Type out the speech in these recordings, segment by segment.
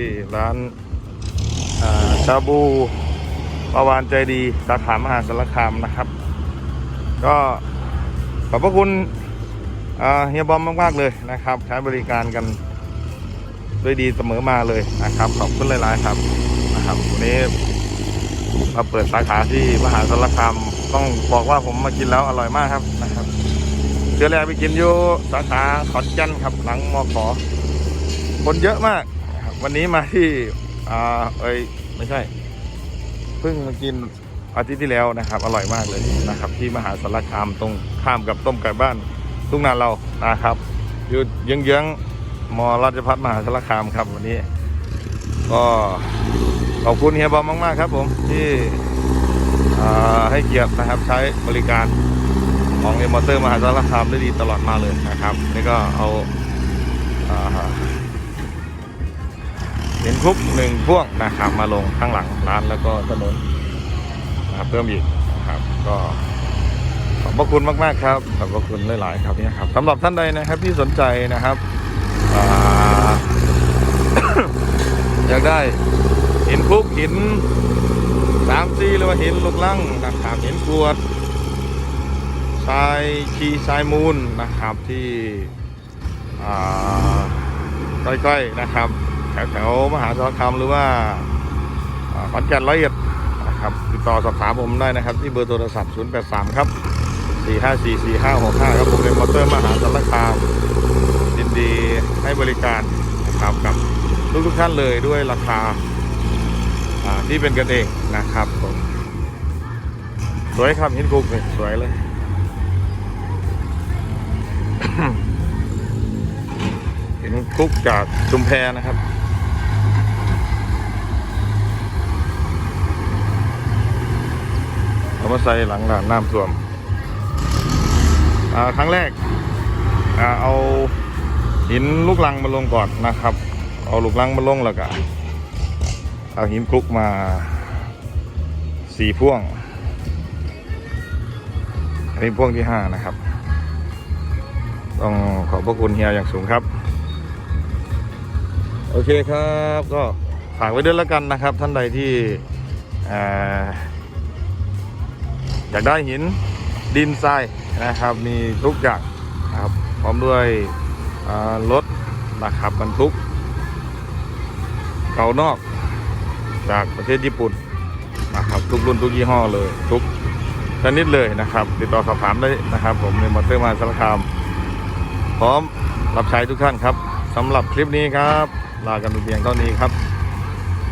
ที่ร้านอ่าชาบูปาวานใจดีสาขามหาสารคามนะครับ ก็ขอบพระคุณเฮียบอมมาก ๆ เลยนะครับ ใช้บริการกันด้วยดีเสมอมาเลยนะครับ ขอบคุณหลาย ๆ ครับนะครับวันนี้มาเปิดสาขาที่มหาสารคามต้องบอกว่าผมมากินแล้วอร่อยมากครับนะครับเดือนแรกไปกินอยู่สาขาขอนแก่นครับ หลังมอขอคนเยอะมาก วันนี้มาที่อ่าเอ้ยไม่ใช่เพิ่งมากินอาทิตย์ที่แล้วนะครับ อร่อยมากเลยนะครับ ที่มหาสารคามตรงข้ามกับต้มไก่บ้านทุ่งนาเรานะครับ อยู่เยื้องๆมอราชพัฒมหาสารคามครับวันนี้ ก็ขอบคุณเฮียบอมมาก ๆ ครับผมที่อ่าให้เกียรตินะครับใช้บริการของเอมอเตอร์มหาสารคามได้ดีตลอดมาเลยนะครับ นี่ก็เอาอ่า เห็นคุกหนึ่งพ่วงนะครับมาลงข้างหลังร้านแล้วก็ถนนนะครับเพิ่มอีกนะครับก็ขอบพระคุณมากๆครับขอบพระคุณหลายๆครับเนี่ยครับสำหรับท่านใดนะครับที่สนใจนะครับอยากได้หินคุกหินสามซีหรือว่าหินลูกลังนะครับหินกรวดทรายชีทรายมูลนะครับที่อ่าใกล้ๆนะครับ แถวๆมหาสารคามหรือว่าอ่าขอนแก่นร้อยเอ็ดนะครับติดต่อสอบถามผมได้นะครับ ที่เบอร์โทรศัพท์ 083 ครับ 454 4565 ครับผมเป็นมอเตอร์มหาสารคามยินดีให้บริการนะครับกับทุกๆท่านเลยด้วยราคาที่เป็นกันเองนะครับผมสวยครับหินคุกเลยสวยเลยเห็นคุกจากชุมแพนะครับ เอา มาใส่หลังด่านน้ำท่วมอ่าครั้งแรกอ่าเอาหินลูกลังมาลงก่อนนะครับ เอาลูกลังมาลงแล้วก็เอาหินคลุกมาสี่พ่วง อันนี้พ่วงที่ห้านะครับ ต้องขอบพระคุณเฮียอย่างสูงครับ โอเคครับก็ฝากไว้ด้วยแล้วกันนะครับ ท่านใดที่เอยากได้หินดินทรายนะครับ มีทุกอย่างนะครับพร้อมด้วยรถนะครับบรรทุกเก่านอกจากประเทศญี่ปุ่นนะครับทุกรุ่นทุกยี่ห้อเลย ทุกชนิดเลยนะครับ ติดต่อสอบถามได้นะครับ ผมในมอเตอร์มาสารคาม พร้อมรับใช้ทุกท่านครับสำหรับคลิปนี้ครับ ลากันไปเพียงเท่านี้ครับ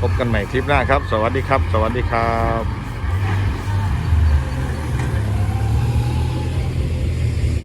พบกันใหม่คลิปหน้าครับ สวัสดีครับ สวัสดีครับ